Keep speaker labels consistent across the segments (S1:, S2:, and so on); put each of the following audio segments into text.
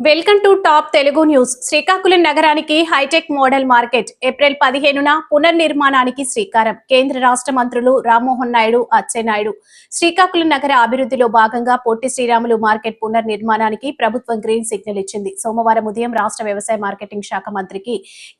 S1: Welcome to top Telugu news. Srikakulam నగరానికి hitech model market April పదిహేనున పునర్నిర్మాణానికి శ్రీకారం. కేంద్ర రాష్ట్ర మంత్రులు రామ్మోహన్ నాయుడు అచ్చెన్నాయుడు శ్రీకాకుళం నగర అభివృద్ధిలో భాగంగా పొట్టి శ్రీరాములు మార్కెట్ పునర్నిర్మాణానికి ప్రభుత్వం గ్రీన్ సిగ్నల్ ఇచ్చింది. సోమవారం ఉదయం రాష్ట్ర వ్యవసాయ మార్కెటింగ్ శాఖ మంత్రికి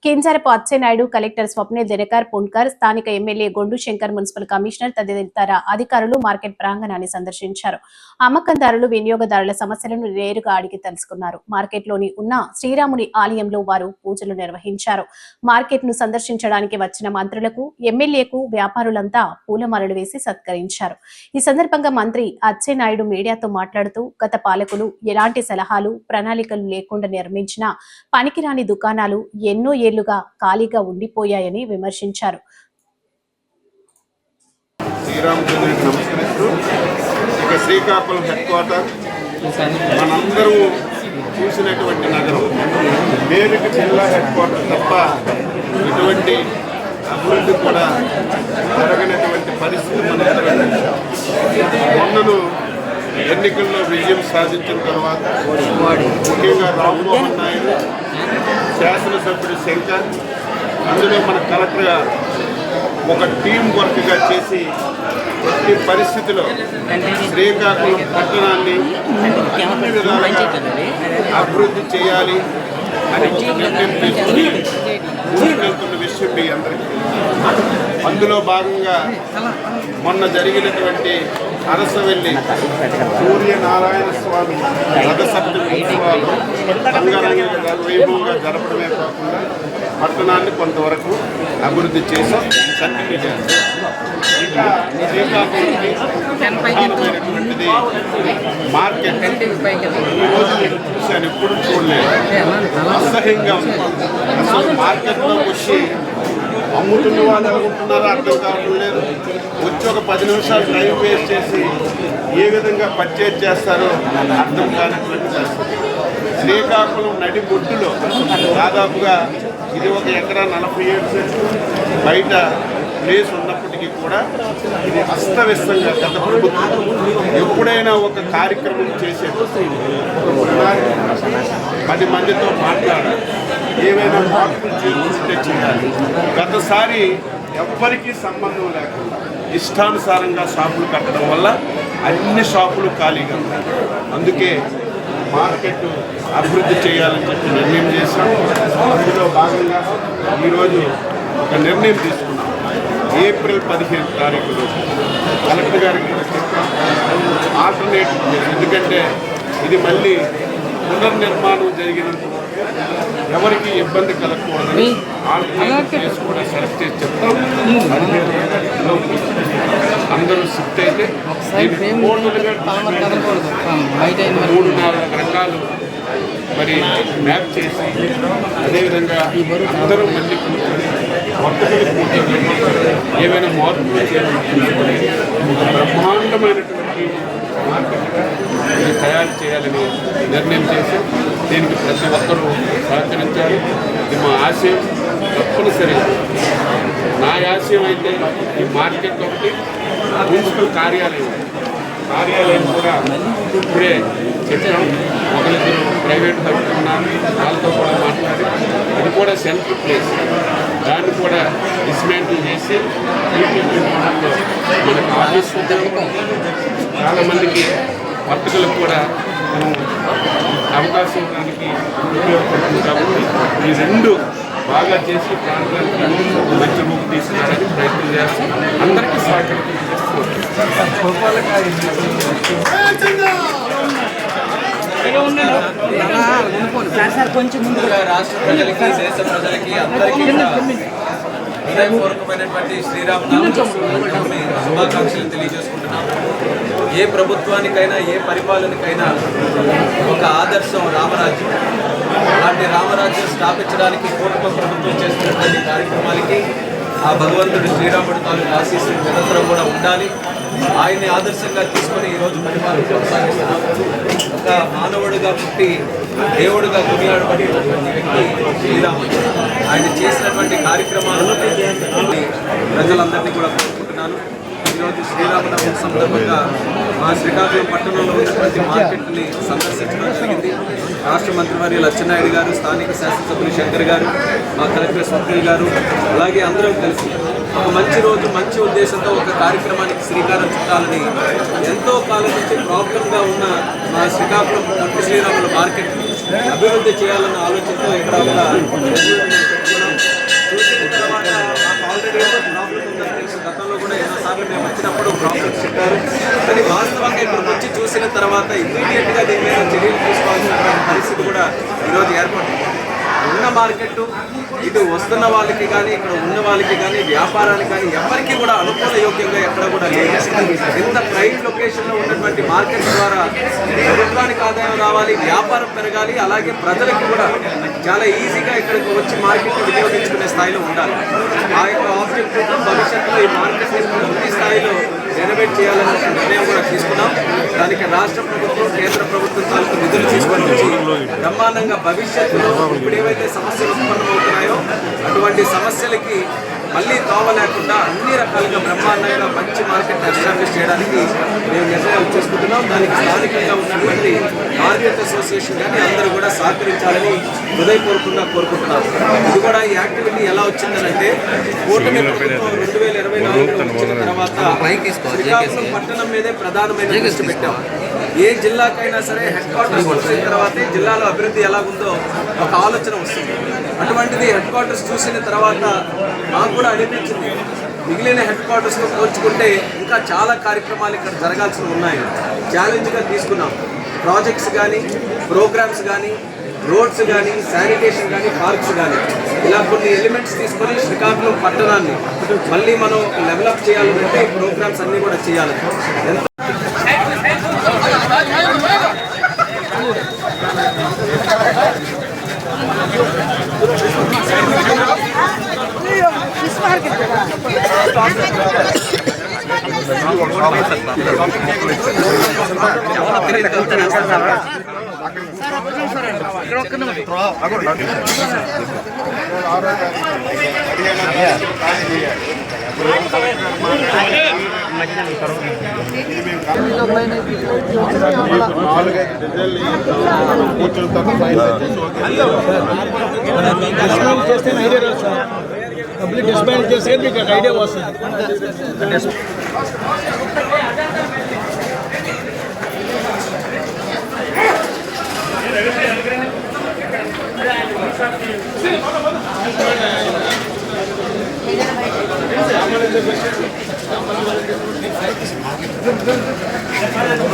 S1: కింజరపు అచ్చెన్నాయుడు కలెక్టర్ స్వప్నిల్ దినకర్ పుణ్కర్ స్థానిక MLA Gondu Shankar municipal commissioner తదితర అధికారులు మార్కెట్ ప్రాంగణాన్ని సందర్శించారు. అమ్మకందారులు వినియోగదారుల సమస్యలను నేరుగా అడిగి తెలుసుకున్నారు. మార్కెట్లోని ఉన్న శ్రీరాముని ఆలయంలో వారు పూజలు నిర్వహించారు. మార్కెట్ను సందర్శించడానికి వచ్చిన మంత్రులకు ఎమ్మెల్యేకు వ్యాపారులంతా పూలమాలలు వేసి సత్కరించారు. ఈ సందర్భంగా మంత్రి అచ్చెన్నాయుడు మీడియాతో మాట్లాడుతూ గత పాలకులు ఎలాంటి సలహాలు ప్రణాళికలు లేకుండా నిర్మించిన పనికిరాని దుకాణాలు ఎన్నో ఏళ్ళుగా ఖాళీగా ఉండిపోయాయని విమర్శించారు.
S2: శ్రీకాకుళం హెడ్ క్వార్టర్ మనందరూ చూసినటువంటి నగరం. పేరుకి జిల్లా హెడ్ క్వార్టర్ తప్ప ఇటువంటి అభివృద్ధి కూడా జరగనటువంటి పరిస్థితి మనందరం మొన్నను ఎన్నికల్లో విజయం సాధించిన తర్వాత ముఖ్యంగా రామ్మోహన్ నాయుడు శాసనసభ్యుడు శంకర్ అందులో మన కలెక్టర్ గారు ఒక టీం వర్క్గా చేసి ప్రతి పరిస్థితిలో శ్రీకాకుళం పట్టణాన్ని అన్ని విధాలుగా అభివృద్ధి చేయాలి అని ఒక నిర్ణయం తీసుకుని ముందుకెళ్తున్న విషయం మీ అందరికీ అందులో భాగంగా మొన్న జరిగినటువంటి అరసవెల్లి సూర్యనారాయణ స్వామి రథసప్తమి ఉత్సవాలు అంగరంగ వైభవంగా జరపడమే కాకుండా పట్టణాన్ని కొంతవరకు అభివృద్ధి చేసి కంటిన్యూ ఇంకా శ్రీకాకుళంకి మార్కెట్. ఈరోజు నేను చూశాను ఎప్పుడు చూడలేదు. అసహ్యంగా ఉంది. అసలు మార్కెట్లో వచ్చి అమ్ముతున్న వాళ్ళు అమ్ముతున్నారో అర్థం కావడం లేదు వచ్చి ఒక పది నిమిషాలు టైం వేస్ట్ చేసి ఏ విధంగా పర్చేజ్ చేస్తారో అర్థం కానటువంటి శ్రీకాకుళం నడి బొట్టులో దాదాపుగా ఇది ఒక ఎకరా నలభై ఏడు సెంట్లు. బయట ప్లేస్ ఉన్నప్పటికీ కూడా ఇది అస్తవ్యస్తంగా గత ప్రభుత్వం ఎప్పుడైనా ఒక కార్యక్రమం చేసే ఒక పది మందితో మాట్లాడాలి. ఏవైనా మార్పులు చేసి చేయాలి గతసారి ఎవ్వరికీ సంబంధం లేకుండా ఇష్టానుసారంగా షాపులు కట్టడం వల్ల అన్ని షాపులు ఖాళీగా ఉన్నాయి. అందుకే మార్కెట్ అభివృద్ధి చేయాలని చెప్పి నిర్ణయం చేశాం. అందులో భాగంగా ఈరోజు ఒక నిర్ణయం తీసుకున్నాం. ఏప్రిల్ పదిహేను తారీఖు రోజు కలెక్టర్ గారికి కూడా చెప్పాం. ఎందుకంటే ఇది మళ్ళీ పునర్నిర్మాణం జరిగినందుకు ఎవరికి ఇబ్బంది కలగకూడదని ప్లేస్ కూడా సెలెక్ట్ చేసి చెప్తాం. అందరూ షిఫ్ట్ అయితే మూడు నాలుగు రకాలు మరి మ్యాప్ చేసి అదేవిధంగా అందరూ మళ్ళీ కూర్చొని వర్తకులు కూర్చొని ఏమైనా మార్పులు చేయాలని చూసుకొని బ్రహ్మాండమైనటువంటి తయారు చేయాలని నిర్ణయం చేసి దీనికి ప్రతి ఒక్కరూ సహకరించాలి. ఇది మా ఆశయం. తప్పనిసరి. నా ఆశయం అయితే ఈ మార్కెట్ ఒకటి మున్సిపల్ కార్యాలయం. కార్యాలయం కూడా ఇప్పుడే చెప్పాం. ఒకరిద్దరు ప్రైవేట్ వ్యక్తులు ఉన్నారు. వాళ్ళతో కూడా మాట్లాడి అది కూడా సెల్ఫ్ ప్లేస్. దాన్ని కూడా డిస్మాంటిల్ చేసి మనకు ఆఫీస్ చాలామందికి వర్తకులకు కూడా మనం అవకాశం దానికి ఉపయోగపడుతుంది కాబట్టి ఈ రెండు బాగా చేసి ప్రాంతానికి మంచి రూపు తీసుకురావడానికి ప్రయత్నం చేస్తాం. అందరికీ సహకరించేస్తూ
S3: కొంచెం ముందు
S4: రాష్ట్ర ప్రజలకి దేశ ప్రజలకి అందరికీ హృదయపూర్వకమైనటువంటి శ్రీరామనవమి శుభాకాంక్షలు తెలియజేసుకుంటున్నాము. ఏ ప్రభుత్వానికైనా ఏ పరిపాలనకైనా ఒక ఆదర్శం రామరాజ్యం. అలాంటి రామరాజ్యం స్థాపించడానికి కూటమి ప్రభుత్వం చేస్తున్నటువంటి కార్యక్రమాలకి ఆ భగవంతుడు శ్రీరాముడు తాలూకు ఆశీస్సులు నిరంతరం కూడా ఉండాలి. ఆయన్ని ఆదర్శంగా తీసుకొని ఈరోజు పరిపాలన కొనసాగిస్తున్నాము. ఒక మానవుడిగా పుట్టి దేవుడిగా కొనియాడబడి శ్రీరాముడు ఆయన చేసినటువంటి కార్యక్రమాలను ప్రజలందరినీ కూడా కోరుకుంటున్నాను. ఈరోజు శ్రీరామనవమి సందర్భంగా మా శ్రీకాకుళం పట్టణంలో ఉన్నటువంటి మార్కెట్ని సందర్శించడం జరిగింది. రాష్ట్ర మంత్రివర్యులు లచ్చెన్నాయుడు గారు స్థానిక శాసనసభ్యులు శంకర్ గారు మా కలెక్టర్ స్వప్నిల్ గారు అలాగే అందరం కలిసి ఒక మంచి రోజు మంచి ఉద్దేశంతో ఒక కార్యక్రమానికి శ్రీకారం చుట్టాలని ఎంతో కాలం నుంచి ప్రాబ్లంగా ఉన్న మా శ్రీకాకుళం పట్టు శ్రీరాముల మార్కెట్ అభివృద్ధి చేయాలన్న ఆలోచనతో ఇక్కడ ఒక చూసిన తర్వాత ఆల్రెడీ గతంలో కూడా ఎన్నోసార్లు మేము వచ్చినప్పుడు ప్రాబ్లమ్స్ చెప్పారు. కానీ వాస్తవంగా ఇప్పుడు వచ్చి చూసిన తర్వాత ఇమీడియట్గా దీని మీద చర్యలు తీసుకోవాల్సినటువంటి పరిస్థితి కూడా ఈరోజు ఏర్పడింది. ఉన్న మార్కెట్ ఇటు వస్తున్న వాళ్ళకి కానీ ఇక్కడ ఉన్న వాళ్ళకి కానీ వ్యాపారానికి కానీ ఎవరికి కూడా అనుకూల యోగ్యంగా ఎక్కడ కూడా లేదు. ఇంత ప్రైమ్ లొకేషన్లో ఉన్నటువంటి మార్కెట్ ద్వారా ప్రభుత్వానికి ఆదాయం రావాలి వ్యాపారం పెరగాలి అలాగే ప్రజలకు కూడా చాలా ఈజీగా ఇక్కడికి వచ్చి మార్కెట్ వినియోగించుకునే స్థాయిలో ఉండాలి. ఆ యొక్క ఆబ్జెక్టివ్ భవిష్యత్తులో ఈ మార్కెట్ పూర్తి స్థాయిలో రెనోవేట్ చేయాలనే నిర్ణయం కూడా తీసుకున్నాం. దానికి రాష్ట్ర ప్రభుత్వం కేంద్ర ప్రభుత్వం తాలూకు నిధులు తీసుకొని బ్రహ్మాండంగా భవిష్యత్తులో ఇప్పుడు ఏవైతే సమస్యలు ఉత్పన్నమవుతున్నాయో అటువంటి సమస్యలకి మళ్ళీ తోవ లేకుండా అన్ని రకాలుగా బ్రహ్మాండంగా మంచి మార్కెట్ ఎస్టాబ్లిష్ చేయడానికి మేము నిర్ణయాలు తీసుకుంటున్నాం. దానికి స్థానికంగా ఉన్నటువంటి మార్కెట్ అసోసియేషన్ కానీ అందరూ కూడా సహకరించాలని హృదయపూర్వకంగా కోరుకుంటున్నాం ఇది కూడా ఈ యాక్టివిటీ ఎలా వచ్చిందనంటే కూటమి ప్రభుత్వం రెండు వేల ఇరవై నాలుగులో వచ్చిన తర్వాత శ్రీకాకుళం పట్టణం మీదే ప్రధానమైన దృష్టి పెట్టాం. ఏ జిల్లాకైనా సరే హెడ్ క్వార్టర్స్ వచ్చిన తర్వాతే జిల్లాలో అభివృద్ధి ఎలాగుందో ఒక ఆలోచన వస్తుంది. అటువంటిది హెడ్ క్వార్టర్స్ చూసిన తర్వాత మాకు కూడా అనిపించింది. మిగిలిన హెడ్ క్వార్టర్స్తో పోల్చుకుంటే ఇంకా చాలా కార్యక్రమాలు ఇక్కడ జరగాల్సి ఉన్నాయి. ఛాలెంజ్గా తీసుకున్నాం. ప్రాజెక్ట్స్ కానీ ప్రోగ్రామ్స్ కానీ రోడ్స్ కానీ శానిటేషన్ కానీ పార్క్స్ కానీ ఇలా కొన్ని ఎలిమెంట్స్ తీసుకొని శ్రీకాకుళం పట్టణాన్ని మళ్ళీ మనం డెవలప్ చేయాలంటే ప్రోగ్రామ్స్ అన్నీ కూడా చేయాలి ఎంత
S3: నాలుగైదు డిజైన్లు కూర్చున్న తర్వాత
S5: చేస్తే ఐడియా రాదు సార్. చేస్తే మీకు ఐడియా వస్తుంది.
S6: আমাদের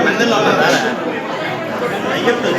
S3: மெண்டல் ஐயப்பன்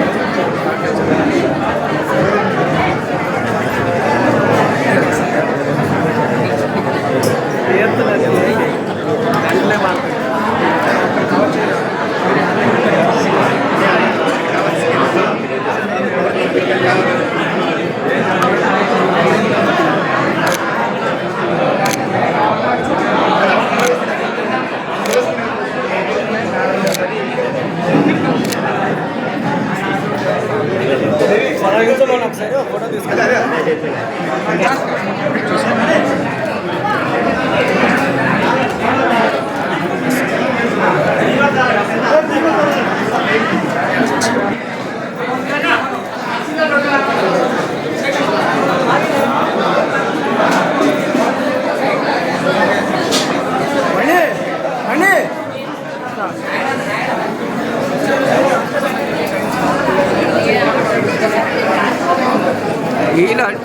S5: చూసుకో Hindi na.